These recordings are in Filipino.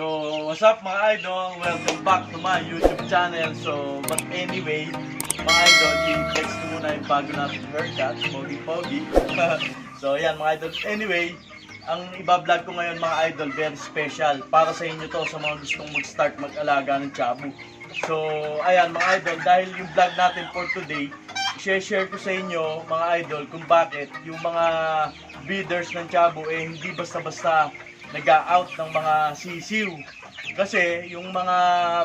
So, what's up mga idol? Welcome back to my YouTube channel. So, but anyway, mga idol, i-flex ko muna yung bago natin haircut, Pogi Pogi. so, yan mga idol. Anyway, ang iba-vlog ko ngayon mga idol, very special. Para sa inyo to, sa mga gustong mag-start mag-alaga ng chabu. So, ayan mga idol, dahil yung vlog natin for today, share ko sa inyo mga idol kung bakit yung mga breeders ng chabu eh hindi basta-basta nag-out ng mga sisiw. Kasi yung mga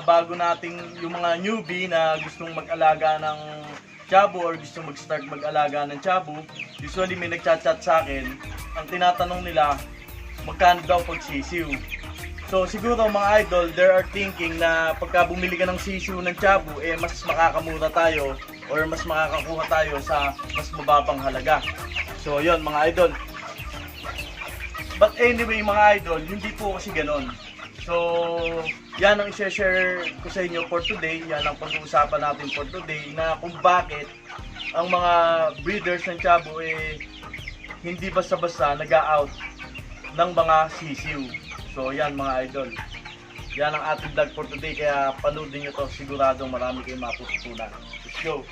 bago nating, yung mga newbie na gustong mag-alaga ng chabu or gustong mag-start mag-alaga ng chabu, usually may nagchat-chat sa akin, ang tinatanong nila, magkano daw pag sisiw? So siguro mga idol, there are thinking na pagka bumili ka ng sisiw ng chabu, eh mas makakamura tayo or mas makakakuha tayo sa mas mababang halaga. So yon mga idol, But anyway mga idol, hindi po kasi ganon. So, yan ang i-share ko sa inyo for today. Yan ang pag-uusapan natin for today na kung bakit ang mga breeders ng Chabu eh hindi basta-basta nag-out ng mga sisiw. So, yan mga idol. Yan ang ating vlog for today kaya panoodin nyo to siguradong marami kayong mapuputunan. Let's go!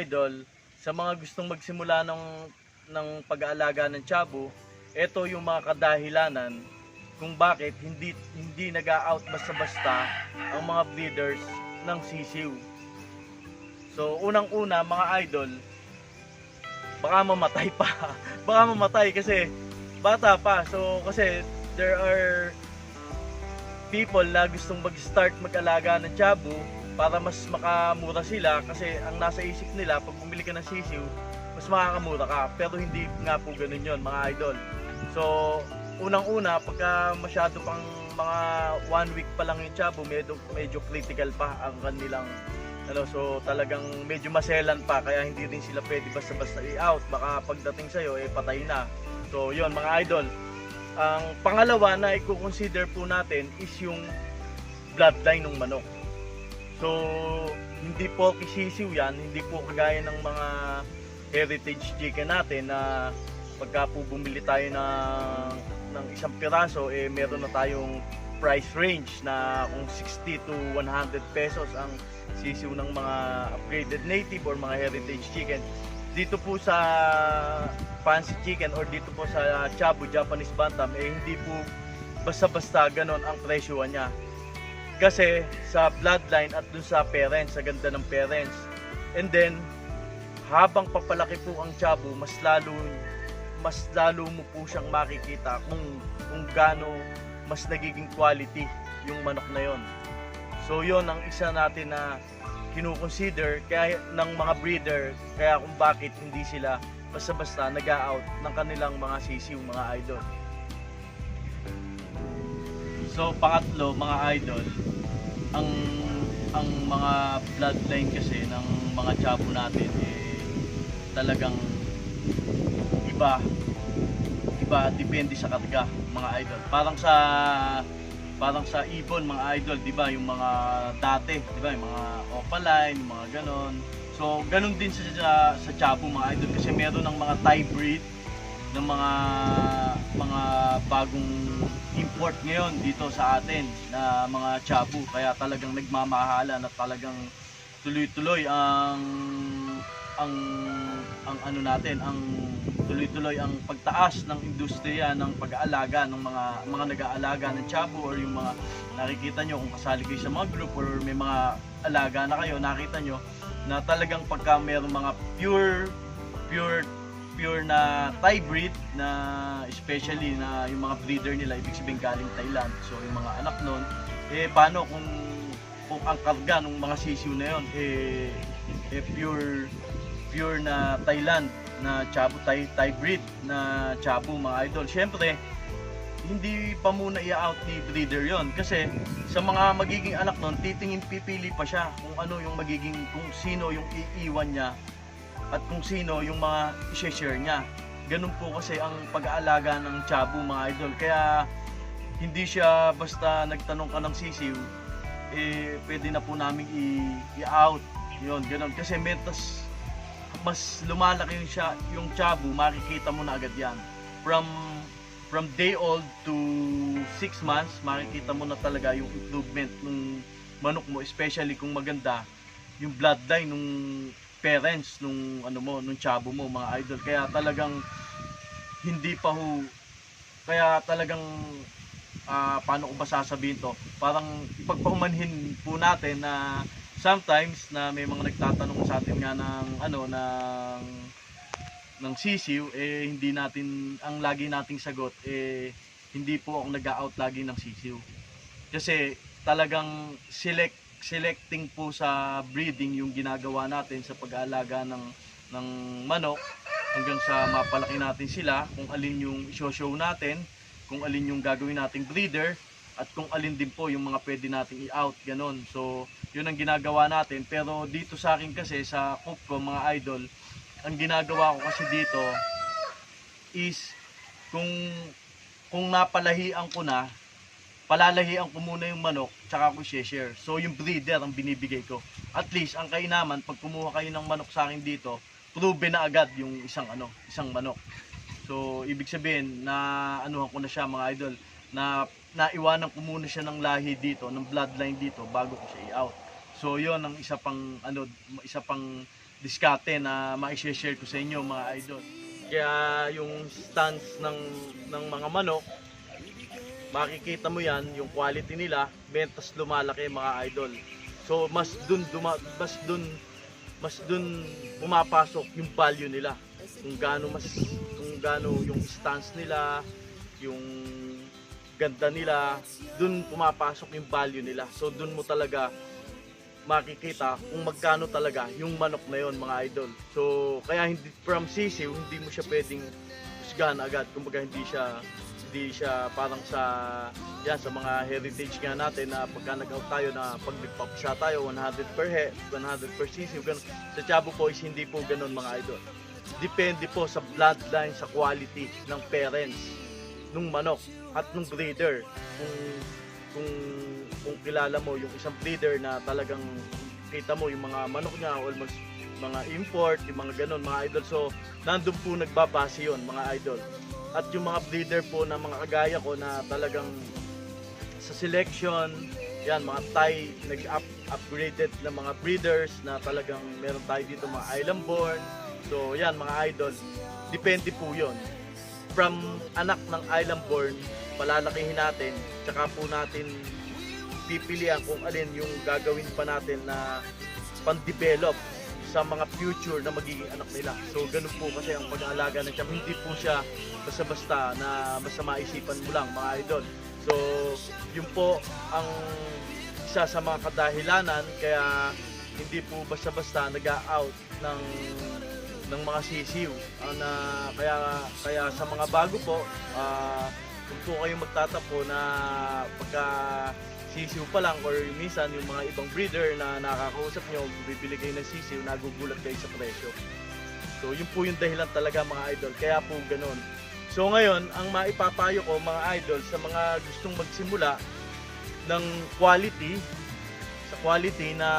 Idol, sa mga gustong magsimula ng ng pag-aalaga ng chabu, ito yung mga kadahilanan kung bakit hindi hindi nag-out basta-basta ang mga breeders ng sisiw. So, unang-una mga idol, baka mamatay pa. baka mamatay kasi bata pa. So, kasi there are people na gustong mag-start mag-alaga ng chabu para mas makamura sila kasi ang nasa isip nila pag bumili ka ng sisiw mas makakamura ka. Pero hindi nga po ganun yon mga idol. So unang-una pagka masyado pang mga one week pa lang yung chabu medyo, medyo critical pa ang kanilang ano, so talagang medyo maselan pa kaya hindi rin sila pwede basta-basta i-out. Baka pagdating sa'yo eh patay na. So yon mga idol. Ang pangalawa na i-consider po natin is yung bloodline ng manok So, hindi po kisisiw yan, hindi po kagaya ng mga heritage chicken natin na pagka po bumili tayo ng, ng isang piraso, eh meron na tayong price range na kung 60 to 100 pesos ang sisiw ng mga upgraded native or mga heritage chicken. Dito po sa fancy chicken or dito po sa Chabu Japanese Bantam, eh hindi po basta-basta ganon ang presyo niya kasi sa bloodline at dun sa parents, sa ganda ng parents. And then, habang papalaki po ang chabu, mas lalo mas lalo mo po siyang makikita kung kung gaano mas nagiging quality yung manok na yon. So yon ang isa natin na kinukonsider kaya ng mga breeder kaya kung bakit hindi sila basta-basta nag-out ng kanilang mga sisiw mga idol. So pangatlo mga idol, ang ang mga bloodline kasi ng mga chabo natin eh talagang iba iba depende sa karga mga idol. Parang sa parang sa ibon mga idol, 'di ba? Yung mga dati, 'di ba? Yung mga opaline, yung mga ganon. So, ganun din sa sa, sa chabo mga idol kasi meron ng mga Thai breed ng mga bagong import ngayon dito sa atin na mga chabu. Kaya talagang nagmamahalan at talagang tuloy-tuloy ang ang ang ano natin ang tuloy-tuloy ang pagtaas ng industriya ng pag-aalaga ng mga mga nag-aalaga ng chabu or yung mga nakikita nyo kung kasali kayo sa mga group or may mga alaga na kayo nakita nyo na talagang pagka mayroong mga pure pure pure na Thai breed na especially na yung mga breeder nila ibig sabihin galing Thailand. So yung mga anak nun, eh paano kung kung ang karga ng mga sisiw na yon eh, eh pure pure na Thailand na Chabu Thai, Thai breed na Chabu mga idol. Syempre, hindi pa muna i-out ni breeder yon kasi sa mga magiging anak nun, titingin pipili pa siya kung ano yung magiging, kung sino yung iiwan niya at kung sino yung mga i-share niya. Ganun po kasi ang pag-aalaga ng Chabu mga idol. Kaya hindi siya basta nagtanong ka ng sisiw, eh pwede na po namin i-out. Yun, ganun. Kasi mentas, mas lumalaki yung, siya, yung Chabu, makikita mo na agad yan. From from day old to 6 months, makikita mo na talaga yung improvement ng manok mo, especially kung maganda yung bloodline nung parents nung ano mo, nung chabo mo, mga idol. Kaya talagang hindi pa ho kaya talagang ah, paano ko ba sasabihin to? Parang ipagpahumanhin po natin na sometimes na may mga nagtatanong sa atin nga ng ano ng ng sisiw eh hindi natin ang lagi nating sagot eh hindi po ako nag-out lagi ng sisiw. Kasi talagang select selecting po sa breeding yung ginagawa natin sa pag-aalaga ng ng manok hanggang sa mapalaki natin sila kung alin yung show natin, kung alin yung gagawin nating breeder at kung alin din po yung mga pwede nating i-out ganon. So, yun ang ginagawa natin pero dito sa akin kasi sa coop ko mga idol, ang ginagawa ko kasi dito is kung kung napalahian ko na palalahian ko muna yung manok tsaka ko share. So yung breeder ang binibigay ko. At least ang kainaman pag kumuha kayo ng manok sa akin dito, proven na agad yung isang ano, isang manok. So ibig sabihin na anuhan ko na siya mga idol na naiwanan ko muna siya ng lahi dito, ng bloodline dito bago ko siya i-out. So yon ang isa pang ano, isa pang diskarte na ma-share ko sa inyo mga idol. Kaya yung stance ng ng mga manok makikita mo yan, yung quality nila, mentas lumalaki mga idol. So mas dun duma, mas dun mas dun pumapasok yung value nila. Kung gaano mas kung gaano yung stance nila, yung ganda nila, dun pumapasok yung value nila. So dun mo talaga makikita kung magkano talaga yung manok na yon mga idol. So kaya hindi from sisiw, hindi mo siya pwedeng husgahan agad. Kumbaga hindi siya hindi siya parang sa yan sa mga heritage nga natin na pagka nag-out tayo na pag nagpapisa tayo 100 per head, 100 per sisiw, ganun. Sa Chabo Boys hindi po ganun mga idol. Depende po sa bloodline, sa quality ng parents nung manok at nung breeder. Kung kung kung kilala mo yung isang breeder na talagang kita mo yung mga manok niya almost mga import, yung mga ganun, mga idol. So, nandun po nagbabase yon mga idol. At yung mga breeder po na mga kagaya ko na talagang sa selection, yan, mga Thai, nag-upgraded na mga breeders na talagang meron tayo dito mga island born. So, yan, mga idol. Depende po yon From anak ng island born, palalakihin natin, tsaka po natin pipilian kung alin yung gagawin pa natin na pan-develop sa mga future na magiging anak nila. So ganun po kasi ang pag-aalaga ng tiyam. Hindi po siya basta-basta na basta maisipan mo lang mga idol. So yun po ang isa sa mga kadahilanan kaya hindi po basta-basta nag-out ng ng mga sisiw. Ah, na kaya kaya sa mga bago po, ah kung po kayong magtatapo na pagka sisiw pa lang or minsan yung mga ibang breeder na nakakausap nyo, bibili kayo ng sisiw, nagugulat kayo sa presyo. So yun po yung dahilan talaga mga idol, kaya po ganun. So ngayon, ang maipapayo ko mga idol sa mga gustong magsimula ng quality, sa quality na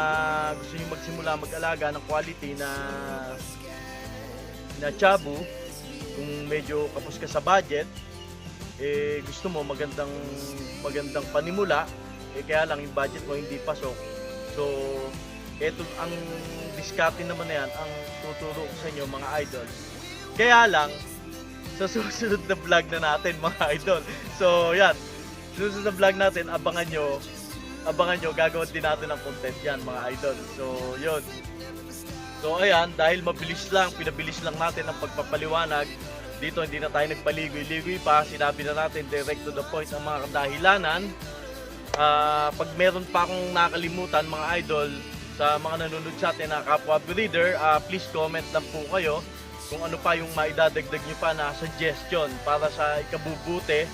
gusto nyo magsimula mag-alaga ng quality na na chabu, kung medyo kapos ka sa budget, eh gusto mo magandang magandang panimula, eh kaya lang yung budget mo hindi pasok. So, eto ang diskarte naman na yan, ang tuturo ko sa inyo mga idol. Kaya lang, sa susunod na vlog na natin mga idol. So, yan. Susunod na vlog natin, abangan nyo, abangan nyo, gagawin din natin ng content yan mga idol. So, yun. So ayan, dahil mabilis lang, pinabilis lang natin ang pagpapaliwanag. Dito hindi na tayo nagpaligoy-ligoy pa, sinabi na natin direct to the point ang mga kadahilanan. Ah, pag meron pa akong nakalimutan mga idol sa mga nanonood sa atin na kapwa breeder, ah, please comment lang po kayo kung ano pa yung maidadagdag nyo pa na suggestion para sa ikabubuti.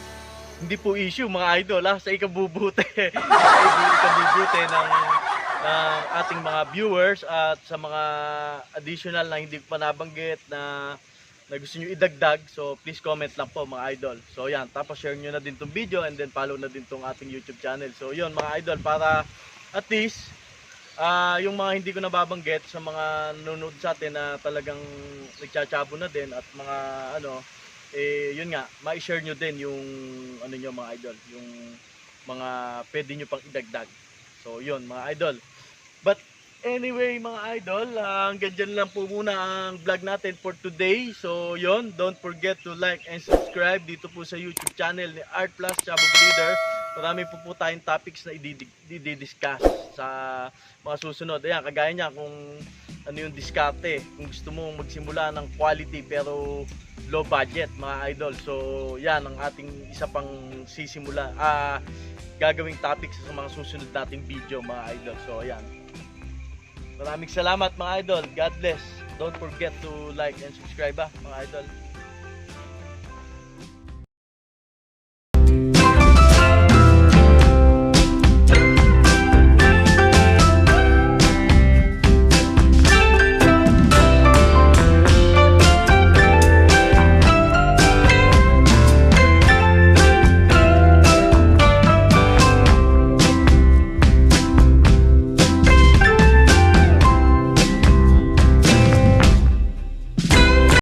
Hindi po issue mga idol ha, sa ikabubuti. ikabubuti ng, ng ating mga viewers at sa mga additional na hindi pa nabanggit na na gusto nyo idagdag. So, please comment lang po mga idol. So, yan. Tapos share nyo na din tong video and then follow na din tong ating YouTube channel. So, yun mga idol. Para at least, ah yung mga hindi ko nababanggit sa mga nanonood sa atin na talagang nagchatsabo na din at mga ano, eh, yun nga, ma-share nyo din yung ano nyo mga idol. Yung mga pwede nyo pang idagdag. So, yun mga idol. But Anyway mga idol, ah, hanggang dyan lang po muna ang vlog natin for today. So yon, don't forget to like and subscribe dito po sa YouTube channel ni Art Plus Chabo Breeder. Marami po po tayong topics na i-discuss sa mga susunod. Ayan, kagaya niya kung ano yung diskarte. Kung gusto mong magsimula ng quality pero low budget mga idol. So yan ang ating isa pang sisimula. Ah, gagawing topics sa mga susunod nating video mga idol. So ayan. Maraming salamat mga idol. God bless. Don't forget to like and subscribe ah, mga idol.